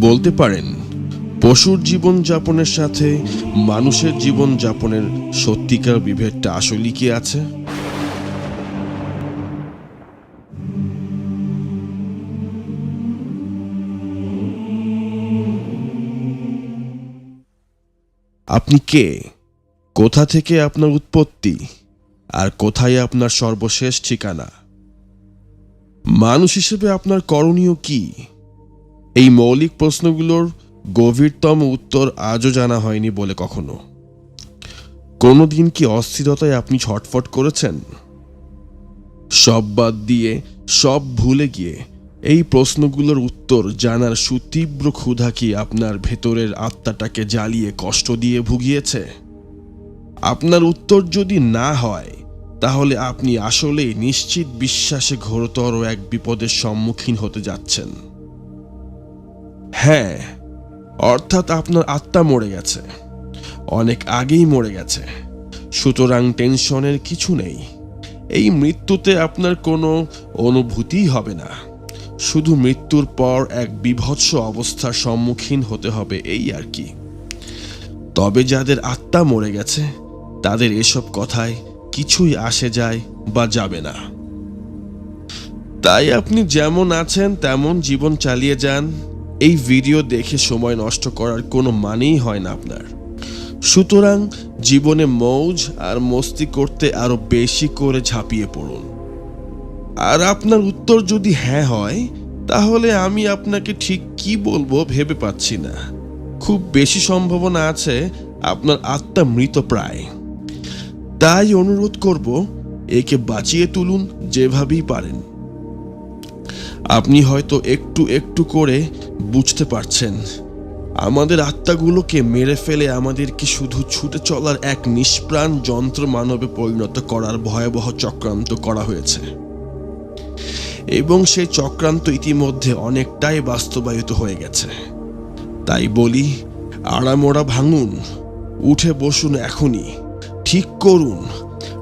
বলতে পারেন, পশুর জীবন যাপনের সাথে মানুষের জীবন যাপনের সত্যিকার বিভেদটা আসলে কি আছে? আপনি কে? কোথা থেকে আপনার উৎপত্তি? আর কোথায় আপনার সর্বশেষ ঠিকানা? মানুষ হিসেবে আপনার করণীয় কি? এই মৌলিক প্রশ্নগুলোর গভীরতম উত্তর আজও জানা হয়নি বলে কখনো। কোনো দিন কি অস্থিরতায় আপনি ছটফট করেছেন? সব বাদ দিয়ে, সব ভুলে গিয়ে এই প্রশ্নগুলোর উত্তর জানার সুতীব্র ক্ষুধা কি আপনার ভেতরের আত্মাটাকে জ্বালিয়ে কষ্ট দিয়ে ভুগিয়েছে? আপনার উত্তর যদি না হয়, তাহলে আপনি আসলেই নিশ্চিত বিশ্বাসে ঘোরতর এক বিপদের সম্মুখীন হতে যাচ্ছেন। হ্যাঁ অর্থাৎ আপনার আত্মা মরে গেছে। অনেক আগেই মরে গেছে। সুতরাং টেনশনের কিছু নেই। এই মৃত্যুতে আপনার কোনো অনুভূতিই হবে না। শুধু মৃত্যুর পর এক বিভৎস অবস্থার সম্মুখীন হতে হবে এই আর কি। তবে যাদের আত্মা মরে গেছে, তাদের এসব কথায় কিছুই আসে যায় বা যাবে না। তাই আপনি যেমন আছেন, তেমন জীবন চালিয়ে যান। এই ভিডিও দেখে সময় নষ্ট করার কোনো মানেই হয় না আপনার। সুতরাং জীবনে মৌজ আর মস্তি করতে আরও বেশি করে ঝাঁপিয়ে পড়ুন। আর আপনার উত্তর যদি হ্যাঁ হয়, তাহলে আমি আপনাকে ঠিক কি বলব ভেবে পাচ্ছি না। খুব বেশি সম্ভাবনা আছে আপনার আত্মা মৃত প্রায়। তাই অনুরোধ করব, একে বাঁচিয়ে তুলুন যেভাবেই পারেন। আপনি হয়তো একটু একটু করে বুঝতে পারছেন? আমাদের আত্মাগুলোকে মেরে ফেলে আমাদেরকে শুধু ছুটে চলার এক নিষ্প্রাণ যন্ত্র মানবে পরিণত করার ভয়াবহ চক্রান্ত করা হয়েছে। এবং সেই চক্রান্ত ইতিমধ্যে অনেকটাই বাস্তবায়িত হয়ে গেছে। তাই বলি, আড়ামোড়া ভাঙুন, উঠে বসুন এখনই। ঠিক করুন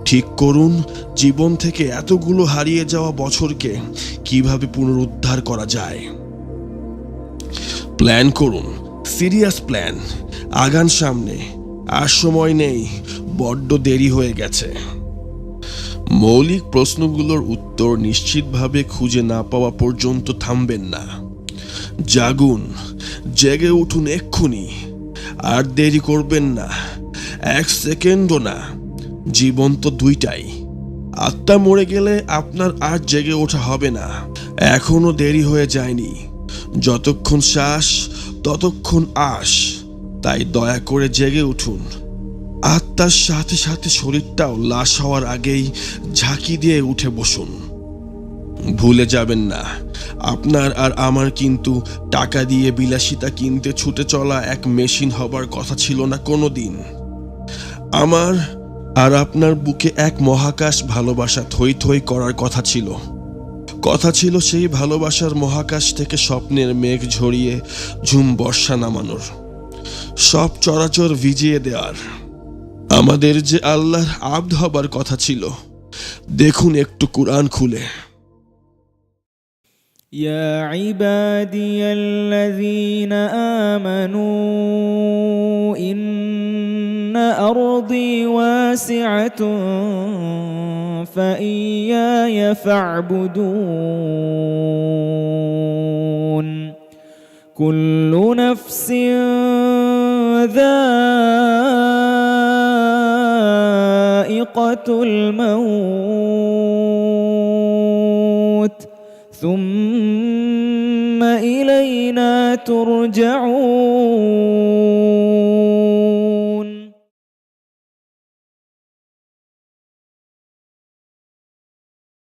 ঠিক করুন, জীবন থেকে এতগুলো হারিয়ে যাওয়া বছরকে কীভাবে পুনরুদ্ধার করা যায়? প্ল্যান করুন। Serious plan. আগান সামনে। আর সময় নেই। বড্ড দেরি হয়ে গেছে। মৌলিক প্রশ্নগুলোর উত্তর নিশ্চিতভাবে খুঁজে না পাওয়া পর্যন্ত থামবেন না। জাগুন। জেগে উঠুন এক্ষুনি। আর দেরি করবেন না। এক সেকেন্ডও না। জীবন তো দুইটাই। আত্মা মরে গেলে আপনার আর জেগে ওঠা হবে না। এখনও দেরি হয়ে যায়নি। যতক্ষণ শ্বাস, ততক্ষণ আশ। তাই দয়া করে জেগে উঠুন। আত্মার সাথে সাথে শরীরটাও লাশ হওয়ার আগেই ঝাঁকি দিয়ে উঠে বসুন। ভুলে যাবেন না, আপনার আর আমার কিন্তু টাকা দিয়ে বিলাসিতা কিনতে ছুটে চলা এক মেশিন হবার কথা ছিল না কোনো দিন আমার আর আপনার বুকে এক মহাকাশ ভালোবাসা থই থই করার কথা ছিল। কথা ছিল সেই ভালোবাসার মহাকাশ থেকে স্বপ্নের মেঘ ঝরিয়ে ঝুম বর্ষা নামানোর। সব চরাচর ভিজিয়ে দেওয়ার। আমাদের যে আল্লাহর আব্দ হবার কথা ছিল, দেখুন একটু কোরআন খুলে। يا عبادي الذين امنوا ان ارضي واسعه فاياي فاعبدون. كل نفس ذائقه الموت ثم إلينا ترجعون.